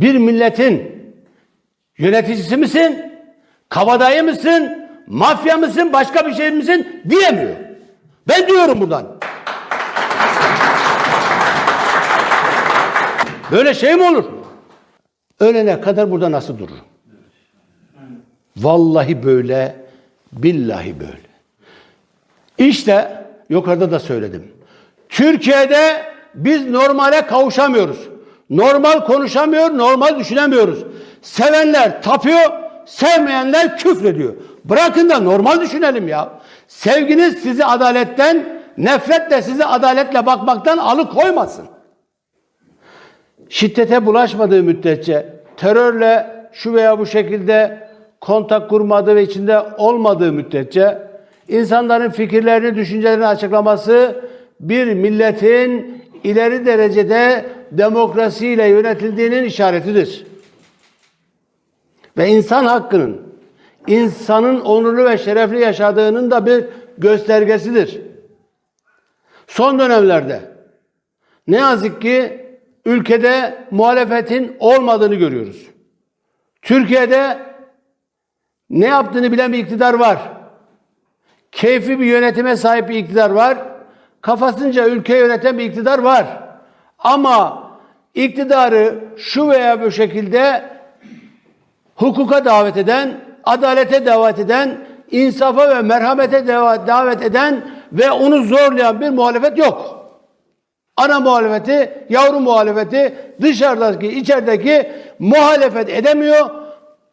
bir milletin yöneticisi misin? Kabadayı mısın? Mafya mısın? Başka bir şey misin? Diyemiyor. Ben diyorum buradan. Böyle şey mi olur? Ölene kadar burada nasıl durur? Vallahi böyle, billahi böyle. İşte yukarıda da söyledim. Türkiye'de biz normale kavuşamıyoruz. Normal konuşamıyor, normal düşünemiyoruz. Sevenler tapıyor, sevmeyenler küfrediyor. Bırakın da normal düşünelim ya. Sevginiz sizi adaletten, nefret de sizi adaletle bakmaktan alıkoymasın. Şiddete bulaşmadığı müddetçe, terörle şu veya bu şekilde kontak kurmadığı ve içinde olmadığı müddetçe insanların fikirlerini, düşüncelerini açıklaması bir milletin ileri derecede demokrasiyle yönetildiğinin işaretidir. Ve insan hakkının, insanın onurlu ve şerefli yaşadığının da bir göstergesidir. Son dönemlerde ne yazık ki ülkede muhalefetin olmadığını görüyoruz. Türkiye'de ne yaptığını bilen bir iktidar var. Keyfi bir yönetime sahip bir iktidar var. Kafasınca ülke yöneten bir iktidar var. Ama iktidarı şu veya bu şekilde hukuka davet eden, adalete davet eden, insafa ve merhamete davet eden ve onu zorlayan bir muhalefet yok. Ana muhalefeti, yavru muhalefeti, dışarıdaki, içerideki muhalefet edemiyor.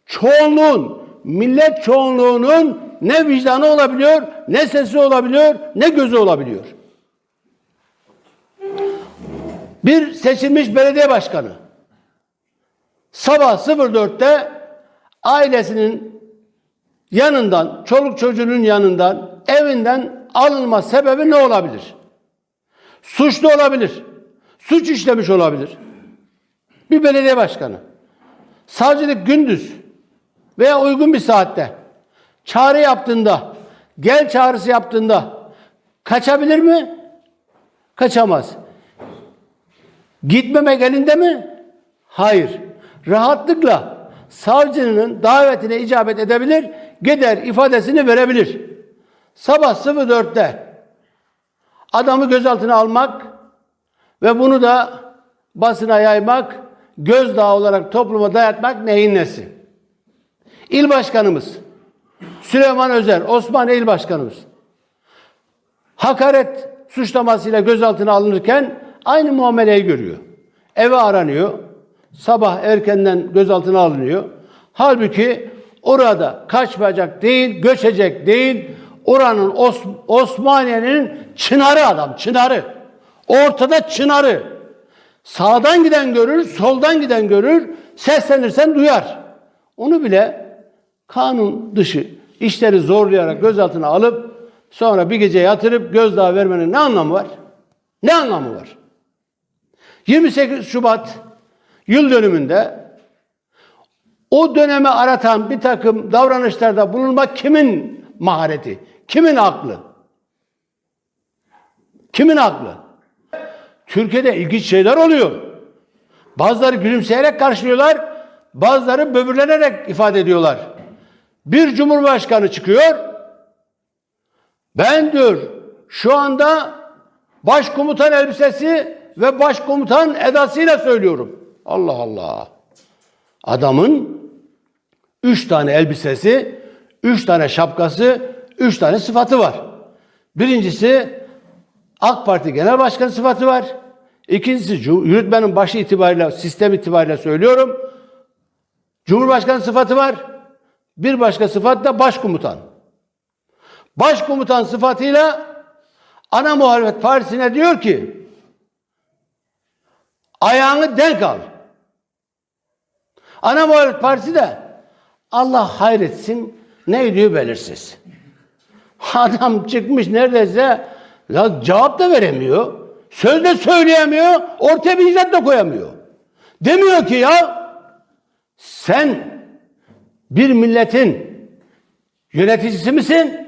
Çoğunluğun, millet çoğunluğunun ne vicdanı olabiliyor, ne sesi olabiliyor, ne gözü olabiliyor. Bir seçilmiş belediye başkanı sabah 04'te ailesinin yanından, çoluk çocuğunun yanından, evinden alınma sebebi ne olabilir? Suçlu olabilir. Suç işlemiş olabilir. Bir belediye başkanı. Savcılık gündüz veya uygun bir saatte çağrı yaptığında, gel çağrısı yaptığında kaçabilir mi? Kaçamaz. Gitmemek elinde mi? Hayır. Rahatlıkla savcının davetine icabet edebilir, gider ifadesini verebilir. Sabah 04'te adamı gözaltına almak ve bunu da basına yaymak, gözdağı olarak topluma dayatmak neyin nesi? İl başkanımız Süleyman Özer, Osmaniye İl Başkanımız hakaret suçlamasıyla gözaltına alınırken aynı muameleyi görüyor. Eve aranıyor. Sabah erkenden gözaltına alınıyor. Halbuki orada kaçmayacak değil, göçecek değil. Oranın Os- Osmaniye'nin çınarı adam, çınarı. Ortada çınarı. Sağdan giden görür, soldan giden görür. Seslenirsen duyar. Onu bile kanun dışı işleri zorlayarak gözaltına alıp sonra bir gece yatırıp gözdağı vermenin ne anlamı var? Ne anlamı var? 28 Şubat yıl dönümünde o dönemi aratan bir takım davranışlarda bulunmak kimin mahareti? Kimin aklı? Kimin aklı? Türkiye'de ilginç şeyler oluyor. Bazıları gülümseyerek karşılıyorlar, bazıları böbürlenerek ifade ediyorlar. Bir cumhurbaşkanı çıkıyor, ben diyor şu anda başkomutan elbisesi ve başkomutan edasıyla söylüyorum. Allah Allah. Adamın üç tane elbisesi, üç tane şapkası, üç tane sıfatı var. Birincisi AK Parti Genel Başkanı sıfatı var. İkincisi yürütmenin başı itibariyle, sistem itibariyle söylüyorum. Cumhurbaşkanı sıfatı var. Bir başka sıfat da başkomutan. Başkomutan sıfatıyla ana muhalefet partisine diyor ki ayağını denk al. Ana muhalefet partisi de Allah hayretsin ne diyor belirsiz. Adam çıkmış neredeyse ya cevap da veremiyor. Söz de söyleyemiyor. Ortaya bir icraat da koyamıyor. Demiyor ki ya sen bir milletin yöneticisi misin?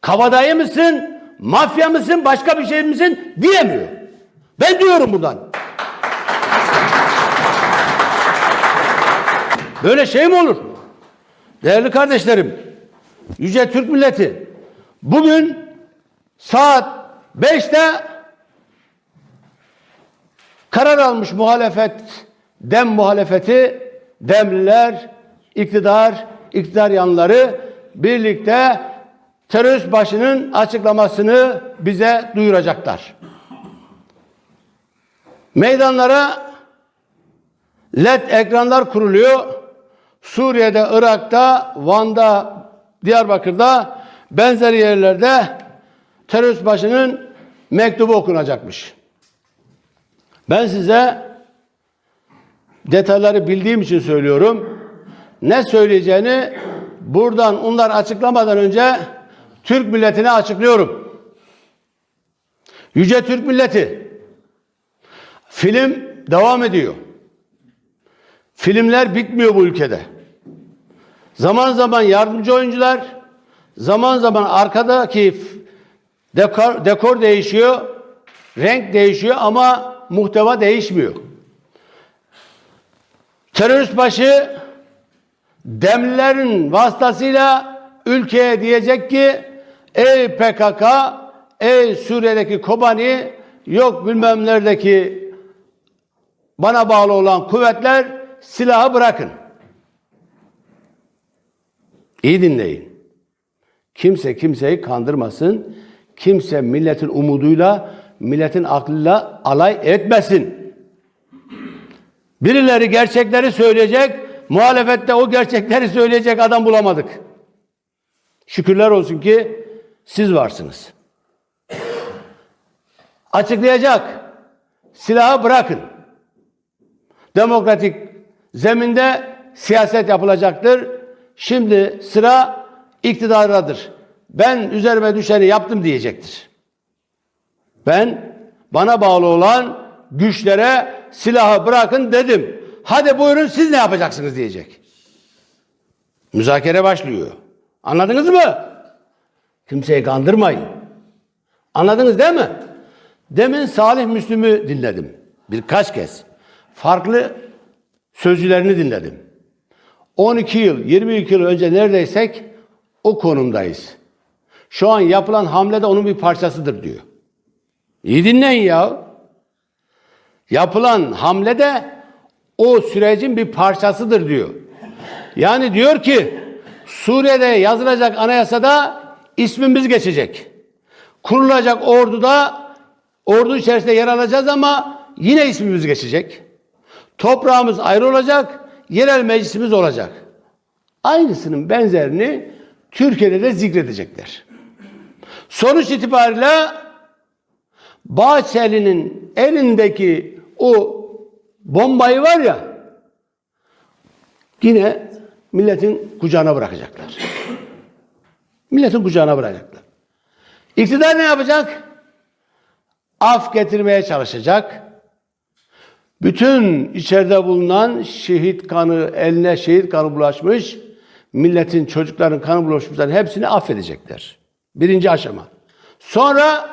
Kabadayı mısın? Mafya mısın? Başka bir şey misin? Diyemiyor. Ben diyorum buradan. Böyle şey mi olur? Değerli kardeşlerim, Yüce Türk milleti bugün saat 5'te karar almış muhalefet, dem muhalefeti, demliler, iktidar, iktidar yanları birlikte terörist başının açıklamasını bize duyuracaklar. Meydanlara LED ekranlar kuruluyor. Suriye'de, Irak'ta, Van'da, Diyarbakır'da benzeri yerlerde terörist başının mektubu okunacakmış. Ben size detayları bildiğim için söylüyorum. Ne söyleyeceğini buradan onlar açıklamadan önce Türk milletine açıklıyorum. Yüce Türk milleti film devam ediyor. Filmler bitmiyor bu ülkede. Zaman zaman yardımcı oyuncular, zaman zaman arkadaki dekor, dekor değişiyor, renk değişiyor ama muhteva değişmiyor. Terörist başı demlilerin vasıtasıyla ülkeye diyecek ki ey PKK, ey Suriye'deki Kobani, yok bilmem neredeki bana bağlı olan kuvvetler silahı bırakın. İyi dinleyin. Kimse kimseyi kandırmasın. Kimse milletin umuduyla, milletin aklıyla alay etmesin. Birileri gerçekleri söyleyecek, muhalefette o gerçekleri söyleyecek adam bulamadık. Şükürler olsun ki siz varsınız. Açıklayacak. Silahı bırakın. Demokratik zeminde siyaset yapılacaktır. Şimdi sıra iktidardadır. Ben üzerime düşeni yaptım diyecektir. Ben bana bağlı olan güçlere silahı bırakın dedim. Hadi buyurun siz ne yapacaksınız diyecek. Müzakere başlıyor. Anladınız mı? Kimseyi kandırmayın. Anladınız değil mi? Demin Salih Müslüm'ü dinledim. Birkaç kez. Farklı sözcülerini dinledim. 12 yıl, 22 yıl önce neredeysek o konumdayız. Şu an yapılan hamle de onun bir parçasıdır diyor. İyi dinleyin ya. Yapılan hamle de o sürecin bir parçasıdır diyor. Yani diyor ki Suriye'de yazılacak anayasada ismimiz geçecek. Kurulacak orduda ordu içerisinde yer alacağız ama yine ismimiz geçecek. Toprağımız ayrı olacak, yerel meclisimiz olacak. Aynısının benzerini Türkiye'de de zikredecekler. Sonuç itibariyle Bahçeli'nin elindeki o bombayı var ya yine milletin kucağına bırakacaklar. Milletin kucağına bırakacaklar. İktidar ne yapacak? Af getirmeye çalışacak. Bütün içeride bulunan şehit kanı, eline şehit kanı bulaşmış, milletin, çocukların kanı bulaşmışların hepsini affedecekler. Birinci aşama. Sonra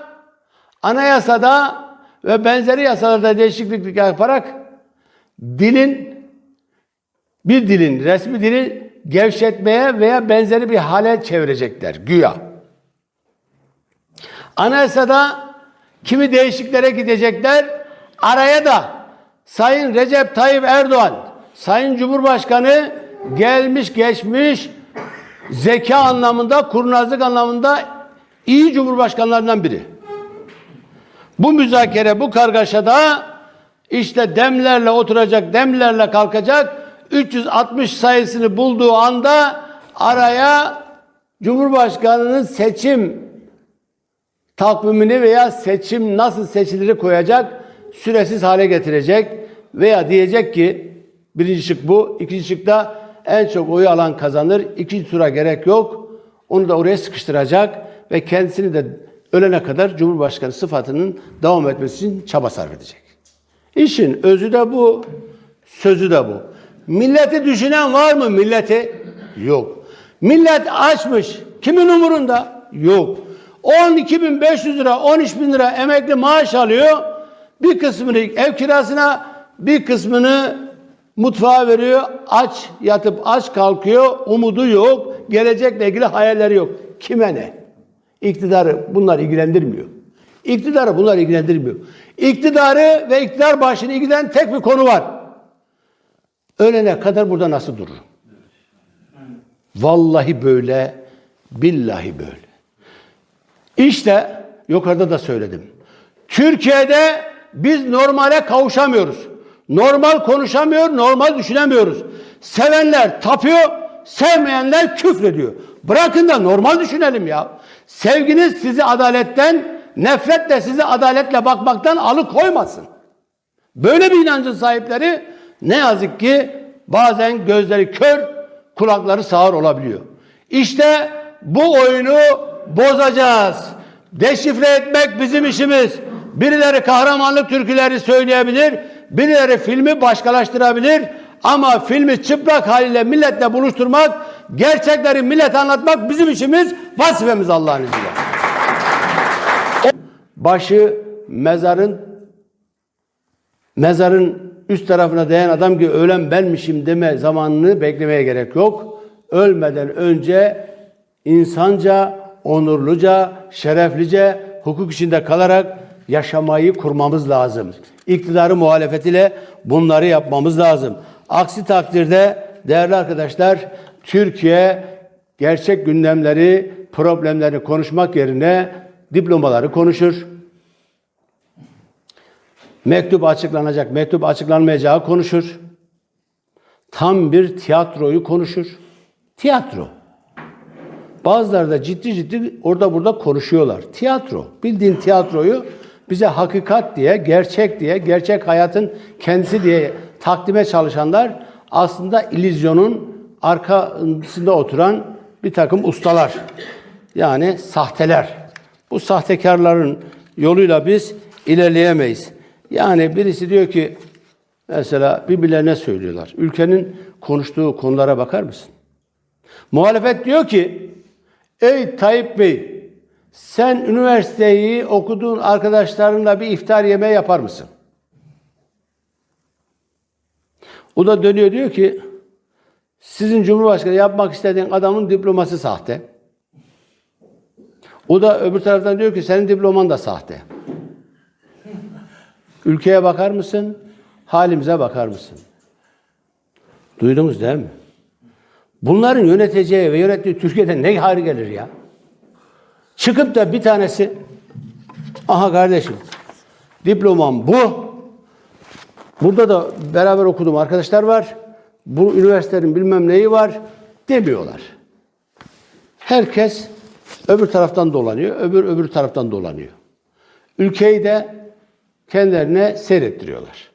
anayasada ve benzeri yasalarda değişiklik yaparak dilin, bir dilin, resmi dili gevşetmeye veya benzeri bir hale çevirecekler güya. Anayasada kimi değişikliklere gidecekler, araya da Sayın Recep Tayyip Erdoğan, Sayın Cumhurbaşkanı gelmiş geçmiş zeka anlamında, kurnazlık anlamında iyi cumhurbaşkanlarından biri. Bu müzakere, bu kargaşada işte demlerle oturacak, demlerle kalkacak. 360 sayısını bulduğu anda araya Cumhurbaşkanı'nın seçim takvimini veya seçim nasıl seçilir koyacak, süresiz hale getirecek veya diyecek ki birinci şık bu, ikinci şıkta en çok oyu alan kazanır, ikinci tura gerek yok. Onu da oraya sıkıştıracak ve kendisini de ölene kadar Cumhurbaşkanı sıfatının devam etmesi için çaba sarf edecek. İşin özü de bu, sözü de bu. Milleti düşünen var mı milleti? Yok. Millet açmış. Kimin umurunda? Yok. 12.500 lira, 13.000 lira emekli maaş alıyor. Bir kısmını ev kirasına, bir kısmını Mutfağa veriyor, aç yatıp aç kalkıyor, umudu yok, gelecekle ilgili hayalleri yok. Kime ne? İktidarı bunlar ilgilendirmiyor. İktidarı bunlar ilgilendirmiyor. İktidarı ve iktidar başını ilgilendiren tek bir konu var. Ölene kadar burada nasıl durur? Vallahi böyle, billahi böyle. İşte yukarıda da söyledim. Türkiye'de biz normale kavuşamıyoruz. Normal konuşamıyor, normal düşünemiyoruz. Sevenler tapıyor, sevmeyenler küfrediyor. Bırakın da normal düşünelim ya. Sevginiz sizi adaletten, nefret de sizi adaletle bakmaktan alıkoymasın. Böyle bir inancın sahipleri ne yazık ki bazen gözleri kör, kulakları sağır olabiliyor. İşte bu oyunu bozacağız. Deşifre etmek bizim işimiz. Birileri kahramanlık türküleri söyleyebilir, birileri filmi başkalaştırabilir ama filmi çıplak haliyle milletle buluşturmak, gerçekleri millete anlatmak bizim işimiz, vazifemiz Allah'ın izniyle. Başı mezarın mezarın üst tarafına değen adam ki ölen benmişim deme zamanını beklemeye gerek yok. Ölmeden önce insanca, onurluca, şereflice hukuk içinde kalarak yaşamayı kurmamız lazım. İktidarı muhalefetiyle bunları yapmamız lazım. Aksi takdirde değerli arkadaşlar Türkiye gerçek gündemleri, problemlerini konuşmak yerine diplomaları konuşur. Mektup açıklanacak, mektup açıklanmayacağı konuşur. Tam bir tiyatroyu konuşur. Tiyatro. Bazıları da ciddi ciddi orada burada konuşuyorlar. Tiyatro. Bildiğin tiyatroyu bize hakikat diye, gerçek diye, gerçek hayatın kendisi diye takdime çalışanlar aslında illüzyonun arkasında oturan bir takım ustalar. Yani sahteler. Bu sahtekarların yoluyla biz ilerleyemeyiz. Yani birisi diyor ki mesela birbirlerine söylüyorlar. Ülkenin konuştuğu konulara bakar mısın? Muhalefet diyor ki ey Tayyip Bey sen üniversiteyi okuduğun arkadaşlarınla bir iftar yemeği yapar mısın? O da dönüyor diyor ki sizin Cumhurbaşkanı yapmak istediğin adamın diploması sahte. O da öbür taraftan diyor ki senin diploman da sahte. Ülkeye bakar mısın? Halimize bakar mısın? Duydunuz değil mi? Bunların yöneteceği ve yönettiği Türkiye'de ne hal gelir ya? Çıkıp da bir tanesi aha kardeşim diplomam bu. Burada da beraber okuduğum arkadaşlar var. Bu üniversitenin bilmem neyi var demiyorlar. Herkes öbür taraftan dolanıyor, öbür öbür taraftan dolanıyor. Ülkeyi de kendilerine seyrettiriyorlar.